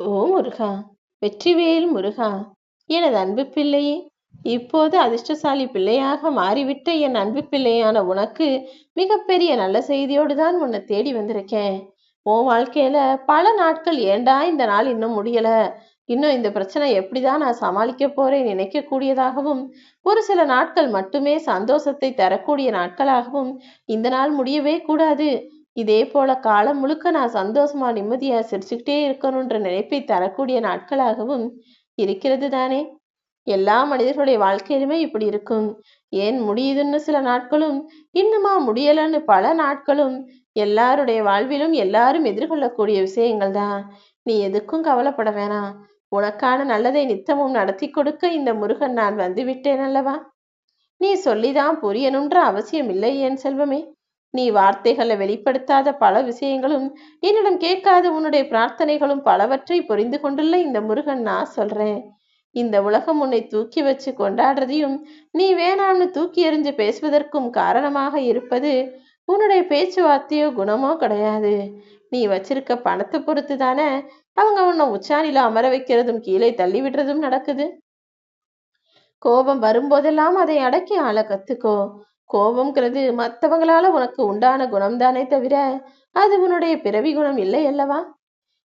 ஓ முருகா வெற்றிவேல் முருகா எனது அன்பு பிள்ளையே இப்போது அதிர்ஷ்டசாலி பிள்ளையாக மாறிவிட்ட என் அன்பு பிள்ளையான உனக்கு மிகப்பெரிய நல்ல செய்தியோடு தான் உன்னை தேடி வந்திருக்கேன். உன் வாழ்க்கையில பல நாட்கள் ஏண்டா இந்த நாள் இன்னும் முடியல? இன்னும் இந்த பிரச்சனை எப்படிதான் நான் சமாளிக்க போறேன் நினைக்கக்கூடியதாகவும் ஒரு சில நாட்கள் மட்டுமே சந்தோஷத்தை தரக்கூடிய நாட்களாகவும் இந்த நாள் முடியவே கூடாது. இதே போல காலம் முழுக்க நான் சந்தோஷமா நிம்மதியா சிரிச்சுக்கிட்டே இருக்கணுன்ற நினைப்பை தரக்கூடிய நாட்களாகவும் இருக்கிறது தானே. எல்லா மனிதர்களுடைய வாழ்க்கையிலுமே இப்படி இருக்கும். ஏன் முடியுதுன்னு சில நாட்களும் இன்னுமா முடியலன்னு பல நாட்களும் எல்லாருடைய வாழ்விலும் எல்லாரும் எதிர்கொள்ளக்கூடிய விஷயங்கள் தான். நீ எதுக்கும் கவலைப்பட வேணாம். உனக்கான நல்லதை நித்தமும் நடத்தி கொடுக்க இந்த முருகன் நான் வந்துவிட்டேன் அல்லவா? நீ சொல்லிதான் புரியணுன்ற அவசியம் இல்லை என் செல்வமே? நீ வார்த்தைகளை வெளிப்படுத்தாத பல விஷயங்களும் என்னிடம் கேட்காத உன்னுடைய பிரார்த்தனைகளும் பலவற்றை புரிந்து கொண்டுள்ள இந்த முருகன் நான் சொல்றேன். இந்த உலகம் உன்னை தூக்கி வச்சு கொண்டாடுறதையும் நீ வேணாம்னு தூக்கி எறிஞ்சு பேசுவதற்கும் காரணமாக இருப்பது உன்னுடைய பேச்சுவார்த்தையோ குணமோ கிடையாது. நீ வச்சிருக்க பணத்தை பொறுத்து தானே அவங்க உன்னை உச்சாணில அமர வைக்கிறதும் கீழே தள்ளி விடுறதும் நடக்குது. கோபம் வரும்போதெல்லாம் அதை அடக்கி ஆள கத்துக்கோ. கோபம்ங்கிறது மற்றவங்களால உனக்கு உண்டான குணம்தானே தவிர அது உன்னுடைய பிறவி குணம் இல்லை அல்லவா?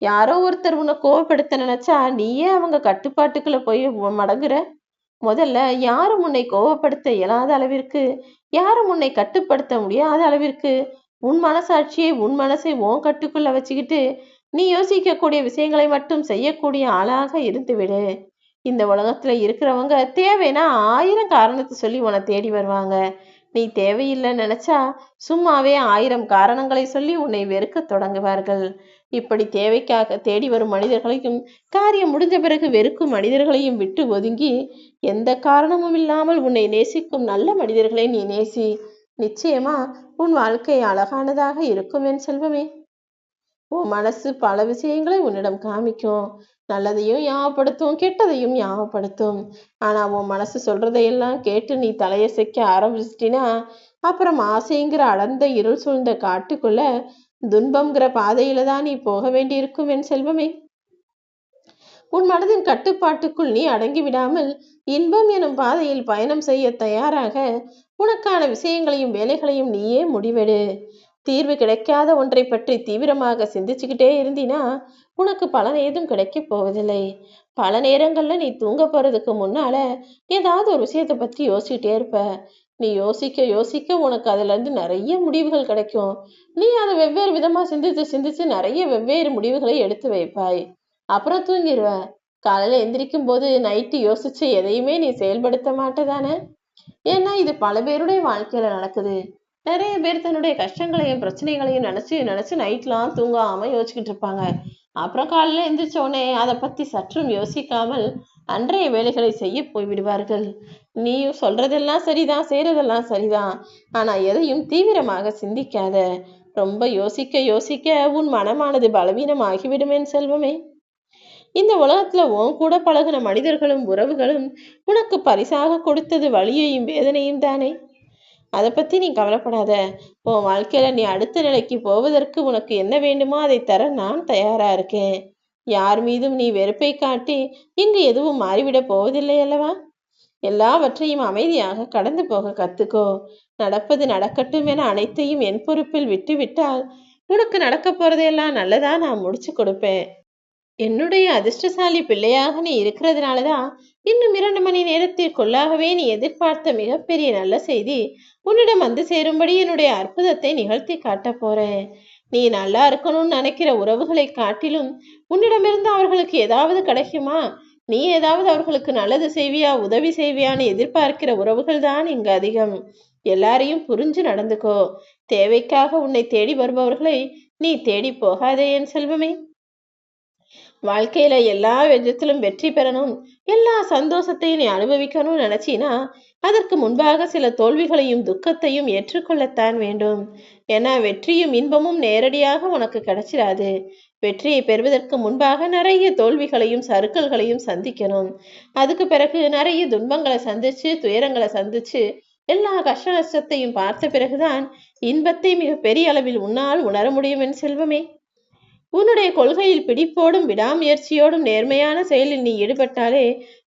யாரோ ஒருத்தர் உன்னை கோவப்படுத்த நினைச்சா நீயே அவங்க கட்டுப்பாட்டுக்குள்ள போய் மடங்குற. முதல்ல யாரும் உன்னை கோவப்படுத்த இயலாத அளவிற்கு யாரும் உன்னை கட்டுப்படுத்த முடியாத அளவிற்கு உன் மனசாட்சியை உன் மனசை உன் கட்டுக்குள்ள வச்சுக்கிட்டு நீ யோசிக்கக்கூடிய விஷயங்களை மட்டும் செய்யக்கூடிய ஆளாக இருந்து விடு இந்த உலகத்துல இருக்கிறவங்க தேவைன்னா ஆயிரம் காரணத்தை சொல்லி உன்னை தேடி வருவாங்க. நீ தேவையில்லை நினைச்சா சும்மாவே ஆயிரம் காரணங்களை சொல்லி உன்னை வெறுக்க தொடங்குவார்கள். இப்படி தேவைக்காக தேடி வரும் மனிதர்களையும் காரியம் முடிஞ்ச பிறகு வெறுக்கும் மனிதர்களையும் விட்டு ஒதுங்கி எந்த காரணமும் இல்லாமல் உன்னை நேசிக்கும் நல்ல மனிதர்களை நீ நேசி. நிச்சயமா உன் வாழ்க்கை அழகானதாக இருக்கும் என் செல்வமே. உன் மனசு பல விஷயங்களை உன்னிடம் காமிக்கும். நல்லதையும் ஞாபகப்படுத்தும் கெட்டதையும் ஞாபகப்படுத்தும். ஆனால் உன் மனசு சொல்றதையெல்லாம் கேட்டு நீ தலையசைக்க ஆரம்பிச்சிட்டினா அப்புறம் ஆசைங்கிற அடர்ந்த இருள் சூழ்ந்த காட்டுக்குள்ள துன்பம்ங்கிற பாதையில தான் நீ போக வேண்டியிருக்கும் என் செல்வமே. உன் மனதின் கட்டுப்பாட்டுக்குள் நீ அடங்கி விடாமல் இன்பம் எனும் பாதையில் பயணம் செய்ய தயாராக உனக்கான விஷயங்களையும் வேலைகளையும் நீயே முடிவெடு. தீர்வு கிடைக்காத ஒன்றை பற்றி தீவிரமாக சிந்திச்சுக்கிட்டே இருந்தினா உனக்கு பலன் ஏதும் கிடைக்க போவதில்லை. பல நேரங்கள்ல நீ தூங்க போறதுக்கு முன்னால ஏதாவது ஒரு விஷயத்தை பத்தி யோசிச்சுட்டே இருப்ப. நீ யோசிக்க யோசிக்க உனக்கு அதுல இருந்து நிறைய முடிவுகள் கிடைக்கும். நீ அதை வெவ்வேறு விதமா சிந்திச்சு சிந்திச்சு நிறைய வெவ்வேறு முடிவுகளை எடுத்து வைப்பாய். அப்புறம் தூங்கிடுவ காலையில எந்திரிக்கும் போது நைட்டு யோசிச்சு எதையுமே நீ செயல்படுத்த மாட்டேதானே? ஏன்னா இது பல பேருடைய வாழ்க்கையில நடக்குது. நிறைய பேர் தன்னுடைய கஷ்டங்களையும் பிரச்சனைகளையும் நினச்சி நினைச்சு நைட்லாம் தூங்காமல் யோசிச்சுக்கிட்டு இருப்பாங்க. அப்புறம் காலையில் எந்திரிச்ச உடனே அதை பத்தி சற்றும் யோசிக்காமல் அன்றைய வேலைகளை செய்ய போய்விடுவார்கள் நீயும் சொல்றதெல்லாம் சரிதான் செய்யறதெல்லாம் சரிதான். ஆனால் எதையும் தீவிரமாக சிந்திக்காத ரொம்ப யோசிக்க யோசிக்க உன் மனமானது பலவீனமாகிவிடுமேன் செல்வமே. இந்த உலகத்துல உன் கூட பழகின மனிதர்களும் உறவுகளும் உனக்கு பரிசாக கொடுத்தது வழியையும் வேதனையும் தானே. அதை பத்தி நீ கவலைப்படாத. உன் வாழ்க்கையில நீ அடுத்த நிலைக்கு போவதற்கு உனக்கு என்ன வேண்டுமோ அதை தர நான் தயாரா இருக்கேன். யார் மீதும் நீ வெறுப்பை காட்டி இங்கு எதுவும் மாறிவிட போவதில்லை அல்லவா? எல்லாவற்றையும் அமைதியாக கடந்து போக கத்துக்கோ. நடப்பது நடக்கட்டும் என அனைத்தையும் என் பொறுப்பில் விட்டு விட்டால் உனக்கு நடக்க போறதையெல்லாம் நல்லதா நான் முடிச்சு கொடுப்பேன். என்னுடைய அதிர்ஷ்டசாலி பிள்ளையாக நீ இருக்கிறதுனாலதான் இன்னும் இரண்டு மணி நேரத்திற்குள்ளாகவே நீ எதிர்பார்த்த மிகப்பெரிய நல்ல செய்தி உன்னிடம் வந்து சேரும்படி என்னுடைய அற்புதத்தை நிகழ்த்தி காட்டப் போறேன். நீ நல்லா இருக்கணும்னு நினைக்கிற உறவுகளை காட்டிலும் உன்னிடமிருந்து அவர்களுக்கு ஏதாவது கிடைக்குமா? நீ ஏதாவது அவர்களுக்கு நல்லது செய்வியா உதவி செய்வியான்னு எதிர்பார்க்கிற உறவுகள் தான் இங்கு அதிகம். எல்லாரையும் புரிஞ்சு நடந்துக்கோ. தேவைக்காக உன்னை தேடி வருபவர்களை நீ தேடி போகாதே என் செல்வமே. வாழ்க்கையில எல்லா விதத்திலும் வெற்றி பெறணும் எல்லா சந்தோஷத்தையும் நீ அனுபவிக்கணும்னு நினைச்சினா அதற்கு முன்பாக சில தோல்விகளையும் துக்கத்தையும் ஏற்றுக்கொள்ளத்தான் வேண்டும். ஏன்னா வெற்றியும் இன்பமும் நேரடியாக உனக்கு கிடைச்சிடாது வெற்றியை பெறுவதற்கு முன்பாக நிறைய தோல்விகளையும் சறுக்கல்களையும் சந்திக்கணும். அதுக்கு பிறகு நிறைய துன்பங்களை சந்திச்சு துயரங்களை சந்திச்சு எல்லா கஷ்ட நஷ்டத்தையும் பார்த்த பிறகுதான் இன்பத்தை மிக பெரிய அளவில் உன்னால் உணர முடியும் என் செல்வமே. உன்னுடைய கொள்கையில் பிடிப்போடும் விடாமுயற்சியோடும் நேர்மையான செயலில் நீ ஈடுபட்டாலே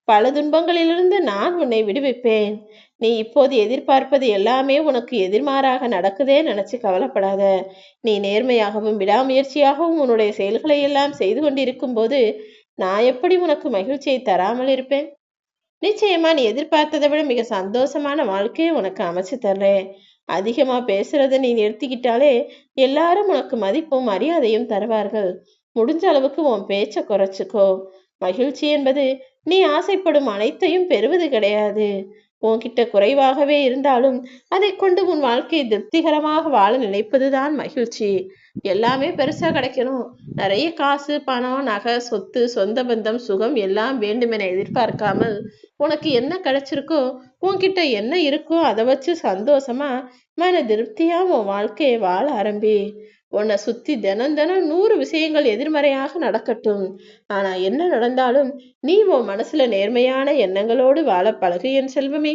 பல துன்பங்களிலிருந்து நான் உன்னை விடுவிப்பேன். நீ இப்போது எதிர்பார்ப்பது எல்லாமே உனக்கு எதிர்மாறாக நடக்குதே நினைச்சு கவலைப்படாத. நீ நேர்மையாகவும் விடாமுயற்சியாகவும் உன்னுடைய செயல்களை எல்லாம் செய்து கொண்டிருக்கும் போது நான் எப்படி உனக்கு மகிழ்ச்சியை தராமல் இருப்பேன்? நிச்சயமா நீ எதிர்பார்த்ததை விட மிக சந்தோஷமான வாழ்க்கையை உனக்கு அமைச்சு தர்றேன். அதிகமா பேசுறத நீ நிறுத்திக்கிட்டாலே எல்லாரும் உனக்கு மதிப்பும் மரியாதையும் தருவார்கள். முடிஞ்ச அளவுக்கு உன் பேச்ச குறைச்சுக்கோ. மகிழ்ச்சி என்பது நீ ஆசைப்படும் அனைத்தையும் பெறுவது கிடையாது. உன்கிட்ட குறைவாகவே இருந்தாலும் அதை கொண்டு உன் வாழ்க்கையை திருப்திகரமாக வாழ நினைப்பதுதான் மகிழ்ச்சி. எல்லாமே பெருசா கிடைக்கணும். நிறைய காசு பணம் நகை சொத்து சொந்த பந்தம் சுகம் எல்லாம் வேண்டுமென எதிர்பார்க்காமல் உனக்கு என்ன கிடைச்சிருக்கோ உன்கிட்ட என்ன இருக்கோ அதை வச்சு சந்தோஷமா மன திருப்தியா உன் வாழ்க்கையை வாழ ஆரம்பி. உன்னை சுத்தி தினம் தினம் நூறு விஷயங்கள் எதிர்மறையாக நடக்கட்டும். ஆனா என்ன நடந்தாலும் நீ உன் மனசுல நேர்மையான எண்ணங்களோடு வாழ பழகு என் செல்வமே.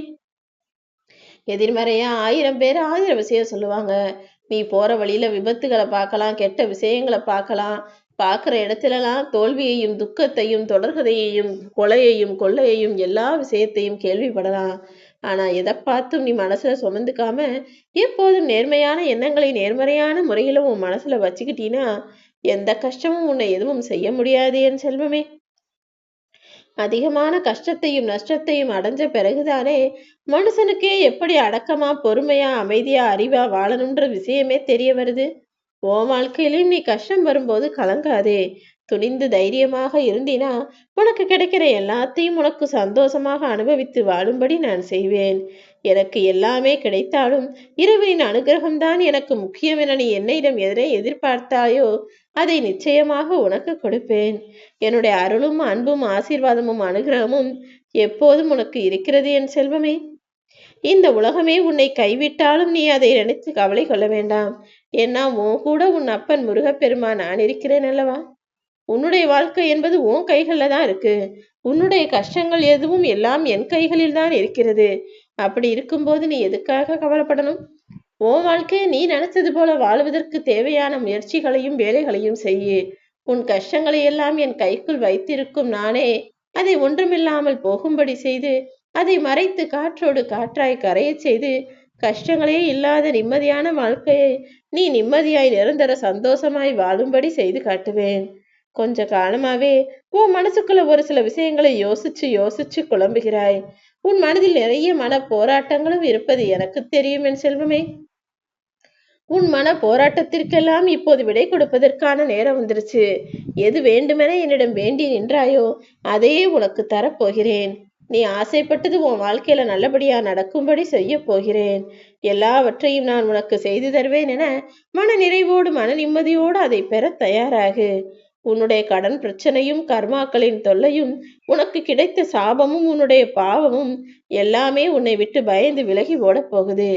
எதிர்மறையா ஆயிரம் பேர் ஆயிரம் விஷயம் சொல்லுவாங்க. நீ போற வழியில விபத்துகளை பார்க்கலாம் கெட்ட விஷயங்களை பார்க்கலாம். பார்க்குற இடத்துலலாம் தோல்வியையும் துக்கத்தையும் தொடர்கதையையும் கொலையையும் கொள்ளையையும் எல்லா விஷயத்தையும் கேள்விப்படலாம். ஆனா எதை பார்த்தும் நீ மனசுல சுமந்துக்காம எப்போதும் நேர்மையான எண்ணங்களை நேர்மறையான முறையில உன் மனசுல வச்சுக்கிட்டீன்னா எந்த கஷ்டமும் உன்னை எதுவும் செய்ய முடியாது என் செல்வமே. அதிகமான கஷ்டத்தையும் நஷ்டத்தையும் அடைஞ்ச பிறகுதானே மனுஷனுக்கே எப்படி அடக்கமா பொறுமையா அமைதியா அறிவா வாழணுன்ற விஷயமே தெரிய வருது. ஓ வாழ்க்கையிலும் நீ கஷ்டம் வரும்போது கலங்காதே. துணிந்து தைரியமாக இருந்தினா உனக்கு கிடைக்கிற எல்லாத்தையும் உனக்கு சந்தோஷமாக அனுபவித்து வாழும்படி நான் செய்வேன். எனக்கு எல்லாமே கிடைத்தாலும் இறைவனின் அனுகிரகம்தான் எனக்கு முக்கியம் என நீ என்னிடம் எதனை எதிர்பார்த்தாயோ அதை நிச்சயமாக உனக்கு கொடுப்பேன். என்னுடைய அருளும் அன்பும் ஆசீர்வாதமும் அனுகிரகமும் எப்போதும் உனக்கு இருக்கிறது என் செல்வமே. இந்த உலகமே உன்னை கைவிட்டாலும் நீ அதை நினைத்து கவலை கொள்ள வேண்டாம். ஏன்னா உன் கூட உன் அப்பன் முருகப்பெருமா நான் இருக்கிறேன் அல்லவா? உன்னுடைய வாழ்க்கை என்பது உன் கைகள்ல தான் இருக்கு. உன்னுடைய கஷ்டங்கள் எதுவும் எல்லாம் என் கைகளில் தான் இருக்கிறது. அப்படி இருக்கும்போது நீ எதுக்காக கவலைப்படணும்? உன் வாழ்க்கையை நீ நினைச்சது போல வாழ்வதற்கு தேவையான முயற்சிகளையும் வேலைகளையும் செய்யு. உன் கஷ்டங்களை எல்லாம் என் கைக்குள் வைத்திருக்கும் நானே. அதை ஒன்றுமில்லாமல் போகும்படி செய்து அதை மறைத்து காற்றோடு காற்றாய் கரையச் செய்து கஷ்டங்களே இல்லாத நிம்மதியான வாழ்க்கையை நீ நிம்மதியாய் நிரந்தர சந்தோஷமாய் வாழும்படி செய்து காட்டுவேன். கொஞ்ச காலமாவே உன் மனசுக்குள்ள ஒரு சில விஷயங்களை யோசிச்சு யோசிச்சு குழம்புகிறாய். உன் மனதில் நிறைய மன போராட்டங்களும் இருப்பது எனக்கு தெரியும் என் செல்வமே. உன் மன போராட்டத்திற்கெல்லாம் இப்போது விடை கொடுப்பதற்கான நேரம் வந்துருச்சு. எது வேண்டுமென என்னிடம் வேண்டி நின்றாயோ அதையே உனக்கு தரப்போகிறேன். நீ ஆசைப்பட்டது உன் வாழ்க்கையில நல்லபடியா நடக்கும்படி செய்ய போகிறேன். எல்லாவற்றையும் நான் உனக்கு செய்து தருவேன் என மன நிறைவோடு மன நிம்மதியோடு அதை பெற தயாராகு. உன்னுடைய கடன் பிரச்சனையும் கர்மாக்களின் தொல்லையும் உனக்கு கிடைத்த சாபமும் உன்னுடைய பாவமும் எல்லாமே உன்னை விட்டு பயந்து விலகி ஓடப் போகுது.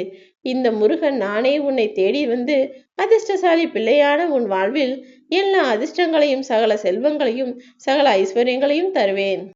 இந்த முருகன் நானே உன்னை தேடி வந்து அதிர்ஷ்டசாலி பிள்ளையான உன் வாழ்வில் எல்லா அதிர்ஷ்டங்களையும் சகல செல்வங்களையும் சகல ஐஸ்வர்யங்களையும் தருவேன்.